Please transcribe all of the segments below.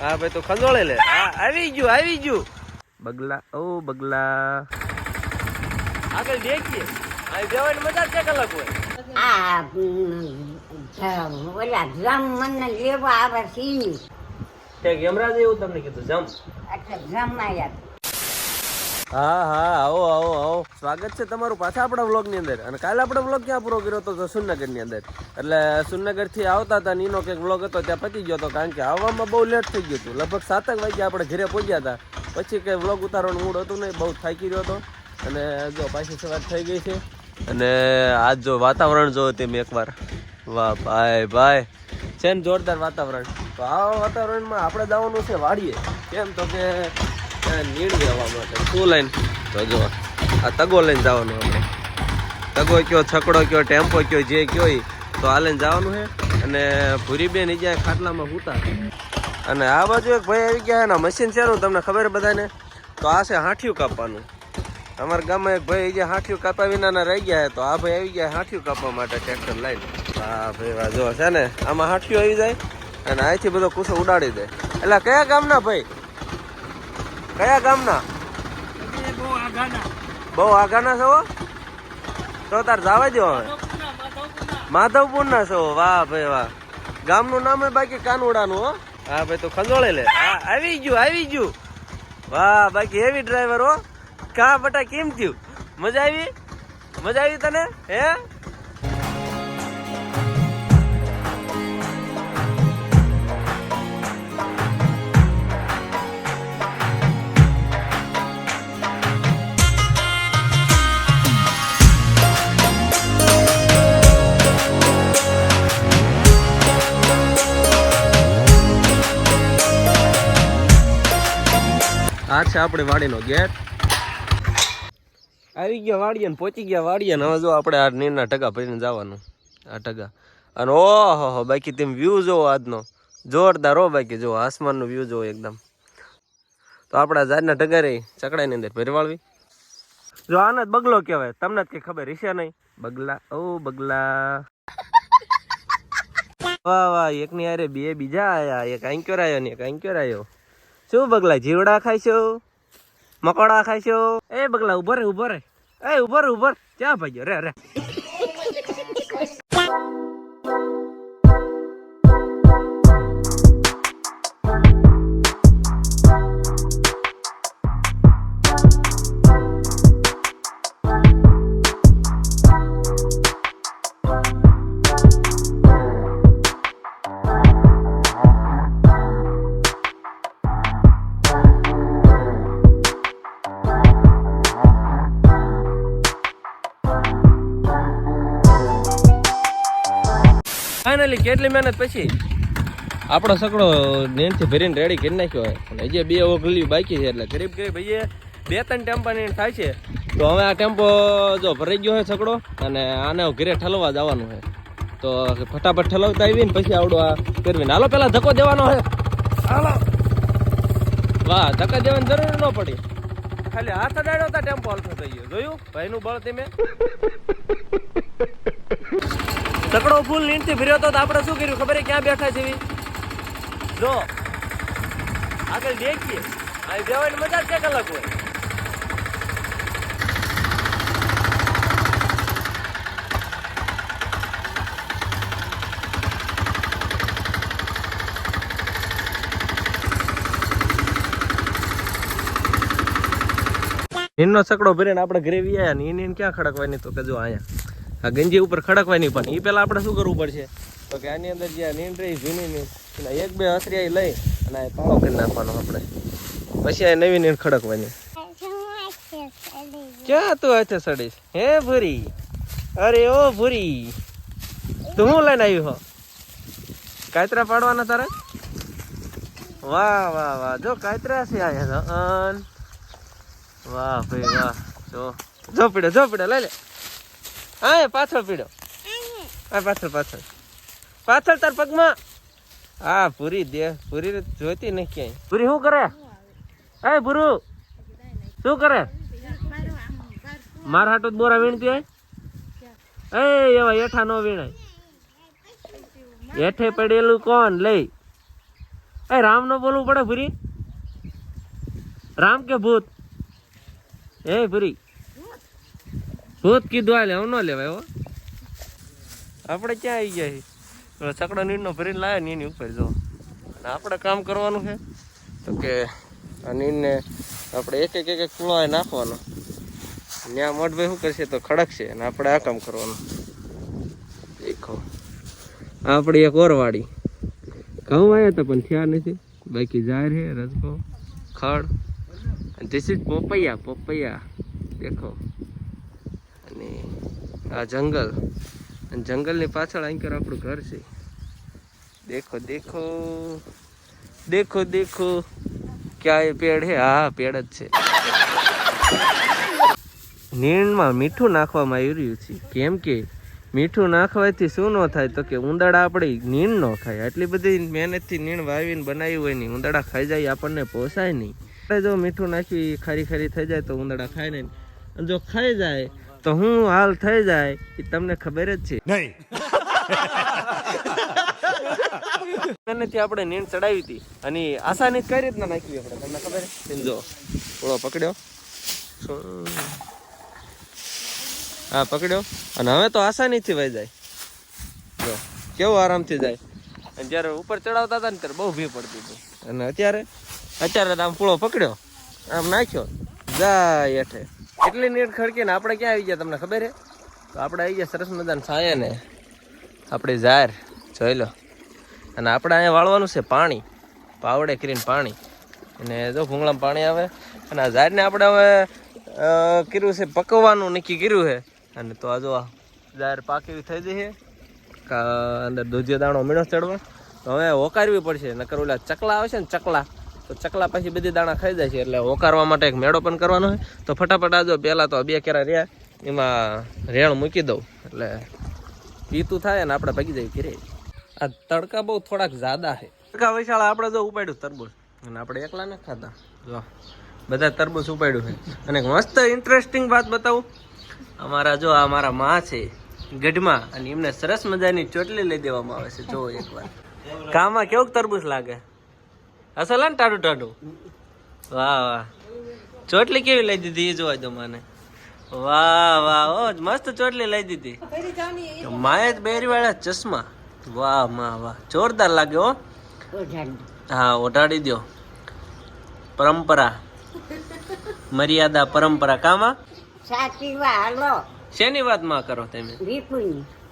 હા ભાઈ તો ખંજોળે લે. હા આવી ગયું આવી ગયું. બગલા ઓ બગલા. આગળ દેખીએ. આ જવાની મજા છે કલાક અલગ હોય. આ ઓલા જમ મને લેવા આવે છે તે ગેમરાજ એવું તમને કીધું જમ. એટલે જમ આવ્યા હા હા, આવો આવો આવો. સ્વાગત છે તમારું પાછા આપણા વ્લોગની અંદર. અને કાલે આપણે વ્લોગ ક્યાં પૂરો કર્યો હતો તો સુરનગરની અંદર. એટલે સુરનગરથી આવતા હતા, નીનો કંઈક વ્લોગ હતો, ત્યાં પતી ગયો હતો, કારણ કે આવવામાં બહુ લેટ થઈ ગયું હતું. લગભગ સાતક વાગે આપણે ઘરે પહોંચ્યા હતા. પછી કંઈ વ્લોગ ઉતારવાનું મૂડ હતું નહીં, બહુ થાકી રહ્યો હતો. અને જો પાછી સવાર થઈ ગઈ છે. અને આજ જો વાતાવરણ જો તેમ એકવાર. વાહ, ભાઈ ભાઈ. છે ને જોરદાર વાતાવરણ. તો આ વાતાવરણમાં આપણે જવાનું છે વાડીએ. કેમ તો કે નીણ લેવા માટે. શું તો જો, આ તગો લઈને જવાનો આપણે. તગો કયો, છકડો કયો, ટેમ્પો કયો, જે કયો તો આ લઈને જવાનું છે અને ભૂરીબેન જાય ખાટલામાં સૂતા અને આ બાજુ એક ભાઈ આવી ગયા એના મશીન છે તમને ખબર બધાને? તો આ છે હાંઠિયું કાપવાનું. અમારા ગામમાં એક ભાઈ જે હાંઠિયું કાપા વિનાના રહી ગયા તો આ ભાઈ આવી ગયા હાંઠિયું કાપવા માટે ટ્રેક્ટર લઈને. હા ભાઈ વાહ, જો છે ને, આમાં હાંઠિયું આવી જાય અને અહીંથી બધો કુસો ઉડાડી દે. એટલે કયા ગામના ભાઈ? કયા ગામના? બહુ આગાના છો? તો તાર જવા દો હવે. માધવપુર ના છો? વાહ ભાઈ વાહ. ગામનું નામ હે બાકી કાનુડાનું હો. હા ભાઈ તો ખંજોળે લે. હા આવી ગયું આવી ગયું. વાહ બાકી હેવી ડ્રાઈવર હો. કા બટા કેમ થયું? મજા આવી? મજા આવી તને? હે? આ છે આપણે વાડીનો ગેટ. આવી ગયા વાડીએ ને પહોંચી ગયા વાડીએ ને હવે જો આપણે આ નીરના ટકા ભરીને જવાનું. આ ટકા અને ઓહો હો, બાકી તેમ વ્યૂ જોવો આજનો. જોરદાર હો બાકી, જો આસમાનનો વ્યૂ જોવો એકદમ. તો આપણા જાતના ટકા રહી ચકડાની અંદર ભરવાળવી જો આને બગલો કહેવાય, તમને જ કઈ ખબર હશે નહીં. બગલા, ઓ બગલા. વાહ વાહ, એકની અરે બે બીજા આયા, એક આંક્યોર આવ્યો ને એક આંક્યોર આવ્યો શું બગલા, જીવડા ખાઈશો? મકોડા ખાઈશો? એ બગલા, ઊભો રે ઊભો રે. એ, ઊભો રે, ઊભો ક્યાં ભાઈ રે રે. ફાઇનલી કેટલી મહેનત પછી? આપણો સકડો નેનથી ભરીને રેડી કરી નાખ્યો હોય. અને હજી બે ઓગલી બાકી છે એટલે ગરીબ ગરીબ હજી બે ત્રણ ટેમ્પા ની થાય છે. તો હવે આ ટેમ્પો જો ભરાઈ ગયો હોય સકડો અને આને ઘરે ઠલવા જવાનું છે. તો ફટાફટ ઠલવતા આવી ને પછી આવડો આ કરવી હાલો પેલા ધક્કો દેવાનો છે. હાલો. વાહ ધક્કા દેવાની જરૂર ન પડી. ખાલી હાથ અડાડ્યો ટેમ્પો હલતો થઈ ગયો. જોયું? ભાઈનું બળ તમે તકડો ફૂલ નીંદથી ભર્યો હતો તો આપણે શું કર્યું? ખબર ક્યાં બેઠા છે જો, આગળ દેખીએ. આ જવાની મજા ક્યાંક અલગ હોય નીનનો સકડો ભરીને આપણે ઘરે વી આવ્યા ને એ નીન ક્યાં ખડકવાની તો કે જો અહીંયા. આ ગંજી ઉપર ખડકવાની પણ. એ પેલા આપણે શું કરવું પડશે? તો કે આની અંદર જે નીંદરી જૂની નીંદ એક બે હસરિયા લઈ અને આ પાળો કરી નાખવાનો આપણે. પછી આ નવી નીંદ ખડકવાની. ક્યાં તું હાથે સડીશ? હે ભૂરી? અરે ઓ ભૂરી! તું હું લઈને આવ્યું હો? કાતરા પાડવાના તારે? વાહ વાહ વાહ. જો કાતરા છે તો વાહ, ભાઈ, વાહ. જો. જો પીડે જો પીડે. લઈ લે. હા પાછળ પીડો. હા પાછળ પાછળ. પાછળ તાર પગમાં. હા પૂરી દે. પૂરી જોઈતી નહીં ક્યાંય. પૂરી શું કરે? એ ભૂરુ શું કરે? મારા હાટો બોરા વીણતી એ એવા હેઠા નો વીણાય. હેઠે પડેલું કોણ? લઈ. એ રામ નો બોલવું પડે ભૂરી? રામ કે ભૂત? એ ભૂરી. ભૂત કીધું હાલે હું ન લેવાય, હો. આપણે ક્યાં આવી ગયા છીએ? ચકડો નીરનો ભરીને લાવ્યા ને એની ઉપર, જો. અને આપણે કામ કરવાનું છે. તો કે આ નીરને આપણે એક એક એક એક કુળો નાખવાનો. ત્યાં મોટભાઈ શું કરશે? તો ખડકશે અને આપણે આ કામ કરવાનું. દેખો. આપણી એક ઓરવાડી. ઘઉં આવ્યા હતા પણ થયા નથી. બાકી જાહેર છે રસકો ખડ. This is papaya papaya. દેખો. અને આ જંગલ. અને જંગલની પાછળ આંકર આપણું ઘર છે. દેખો દેખો. દેખો દેખો. ક્યાં એ પેડ હે, હા, પેડ જ છે. નીણમાં મીઠું નાખવામાં આવી રહ્યું છે. કેમ કે મીઠું નાખવાથી શું ન થાય? તો કે ઉંદરડા આપણે નીણ ન ખાય. આટલી બધી મહેનતથી નીણ વાવીને બનાવી હોય નહીં. ઉંદરડા ખાઈ જાય, આપણને પોસાય નહીં. જો મીઠું નાખી ખારી ખારી થઈ જાય તો ઉંદરડા ખાય નહીં. અને જો ખાઈ જાય તો હું હાલ થઈ જાય એ તમને ખબર જ છે. નહીં. મહેનતથી આપણે નીણ ચડાવી હતી. અને આસાની કઈ રીતના નાખી આપણે? તમને ખબર સમજો જો ઓળો પકડ્યો? હા પકડ્યો. અને હવે તો આસાનીથી વહી જાય. જો કેવો આરામથી જાય. અને જ્યારે ઉપર ચડાવતા હતા ને ત્યારે બહુ ભી પડતી હતી. અને અત્યારે? અત્યારે તો આમ પૂળો પકડ્યો. આમ નાખ્યો. જાય હેઠે. એટલી નીટ ખડકીને આપણે ક્યાં આવી ગયા તમને ખબર છે તો આપણે આવી ગયા સરસ મજાના છાયા ને આપણે જાહેર જોઈ લો. અને આપણે અહીંયા વાળવાનું છે પાણી. પાવડે કરીને પાણી. અને જો ભૂંગળામાં પાણી આવે. અને આ ઝાડને આપણે હવે કર્યું છે પકવવાનું, નક્કી કર્યું છે. અને તો આ જો આ ઝાડ પાકેવી થઈ જશે. અંદર દૂધિયો દાણો મીણો ચડવા. તો હવે હોકારવી પડશે, નકર ઓલા ચકલા આવે છે ને ચકલા. તો ચકલા પછી બધી દાણા ખાઈ જાય છે એટલે હોકારવા માટે એક મેળો પણ કરવાનો હોય તો ફટાફટ આ જો પહેલાં તો બે કેરા રહ્યા, એમાં રેણ મૂકી દઉં. એટલે પીતું થાય ને આપણે ભાગી જાય ઘરે. આ તડકા બહુ થોડાક જ્યાદા છે. તડકા વૈશાળ આપણે જો ઉપાડ્યું તરબૂચ. અને આપણે એકલા ને ખાધા. જો, બધા તરબૂચ ઉપાડ્યું છે. અને એક મસ્ત ઇન્ટરેસ્ટિંગ વાત બતાવું. અમારા જો આ મારા માં છે, ગઢમાં, અને એમને સરસ મજાની ચોટલી લઈ દેવામાં આવે છે. જો એકવાર. કામાં કેવું તરબૂચ લાગે? અસલ ને ટાડું ટાડું વાહ વાહ. ચોટલી કેવી લઈ દીધી એ જોવા દો મને. વાહ વાહ ઓ મસ્ત ચોટલી લઈ દીધી. માયત બેરી વાળા ચશ્મા. વાહમાં વાહ. જોરદાર લાગે હો. હા ઓઢાડી દો પરંપરા. મર્યાદા પરંપરા. કામાં? સાચી વાત હાલો શેની વાતમાં કરો તમે?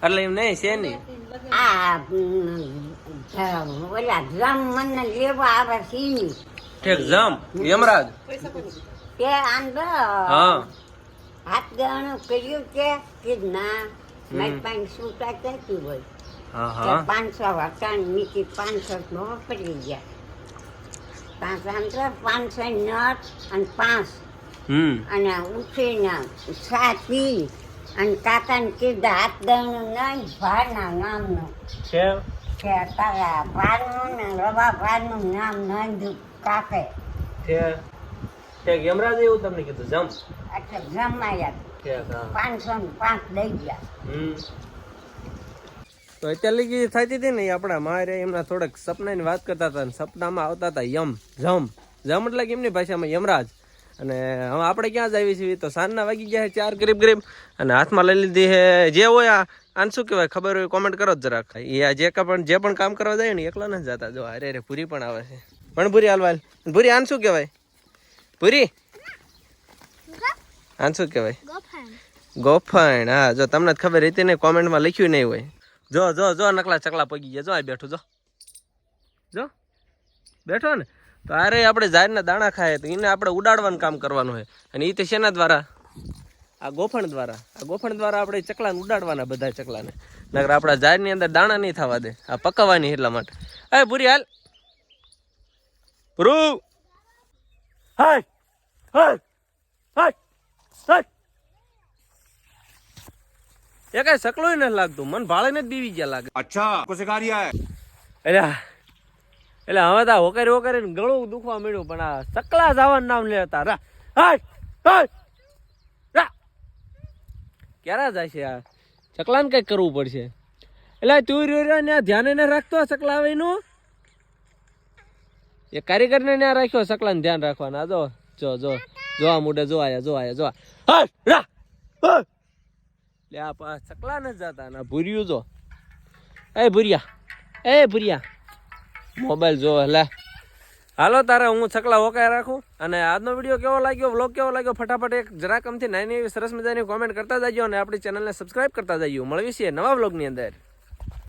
એટલે એમ નહીં શેની? આ ઓલા ડ્રમ મને લેવા આવે સિંહ ઠેક જમ યમરાજ. તે હા. હાથ ગણું કર્યું કે કે ના હોય? પાંચસો હતા ને મીઠી પાંચસો ગયા. પાંચ આંતર પાંચસો નટ અને પાંચ. અને ઉઠીને અને કાકાને કીધા હાથ ગણું નહીં ભાના નામનું. છે કે તારા ભાનું ને રવા ભાનું નામ નોંધ્યું કાકે છે ઠેક યમરાજ એવું તમને કીધું, જમ? એટલે જમાયા ઠેક હા. પાંચસો ને પાંચ દઈ ગયા હમ. તો અત્યારે લગી ને આપણા મારે એમના થોડાક સપનાની વાત કરતા હતા ને સપનામાં આવતા હતા યમ, જમ. જમ એટલે એમની ભાષામાં યમરાજ. અને હવે આપણે ક્યાં જ આવી છીએ? તો સાંજના વાગી ગયા છે ચાર, ગરીબ ગરીબ. અને હાથમાં લઈ લીધી છે જે હોય આ. આને શું કહેવાય? ખબર હોય કોમેન્ટ કરો જ જરાક. એ આ જે પણ જે પણ કામ કરવા જાય ને એકલા નથી જતા. જો, અરે અરે પૂરી પણ આવે છે. પણ પૂરી હાલવાલ પૂરી આને શું કહેવાય? પૂરી આને શું કહેવાય? ગોફણ હા, જો, તમને જ ખબર હતી ને, કોમેન્ટમાં લખ્યું નહીં હોય. જો જો જો, નકલા ચકલા પગી ગયા. જો, આ બેઠું, જો. જો, બેઠો ને. તો અરે આપણે જાહેરના દાણા ખાય. તો એને આપણે ઉડાડવાનું કામ કરવાનું હોય. અને એ તે શેના દ્વારા? આ ગોફણ દ્વારા. આ ગોફણ દ્વારા આપણે ચકલાને ઉડાડવાના બધા ચકલાને. નગર આપણા ઝાડની અંદર દાણા નહીં થવા દે. આ પકવવાની એટલા માટે. અરે ભૂરી હાલ. ભૂરું. હાય. હાય. હાય. હાય. એ કઈ સકલોય નથી લાગતું. મન ભાળે ને બીવી ગયા લાગે. અચ્છા કુછ કાર્ય એટલે એટલે હવે તો હોકારી હોકારી ગળું દુખવા મળ્યું પણ આ સકલા જવાનું નામ લેતા. રા. હાય. હાય. ક્યારે છે આ? ચકલાને કંઈક કરવું પડશે. એટલે તું રહ્યો ને ધ્યાન ને રાખતો ચકલા એનું એ કારીગરને ત્યાં રાખ્યો, ચકલાને ધ્યાન રાખવાના. જો જો જો જોવા મુડે જો આયા જો આયા, જો. લે, આ પા સકલા ન જતા ના, ભૂર્યું જો. એ ભૂર્યા એ ભૂર્યા. મોબાઈલ જો, લે. હાલો, તારે હું છકલા હોકાઈ રાખું? અને આજનો વીડિયો કેવો લાગ્યો? વ્લોગ કેવો લાગ્યો? ફટાફટ એક જરાકમથી નાની એવી સરસ મજાની કોમેન્ટ કરતા જજો અને આપણી ચેનલને સબસ્ક્રાઇબ કરતા જઈએ મળવી છીએ નવા વ્લોગની અંદર.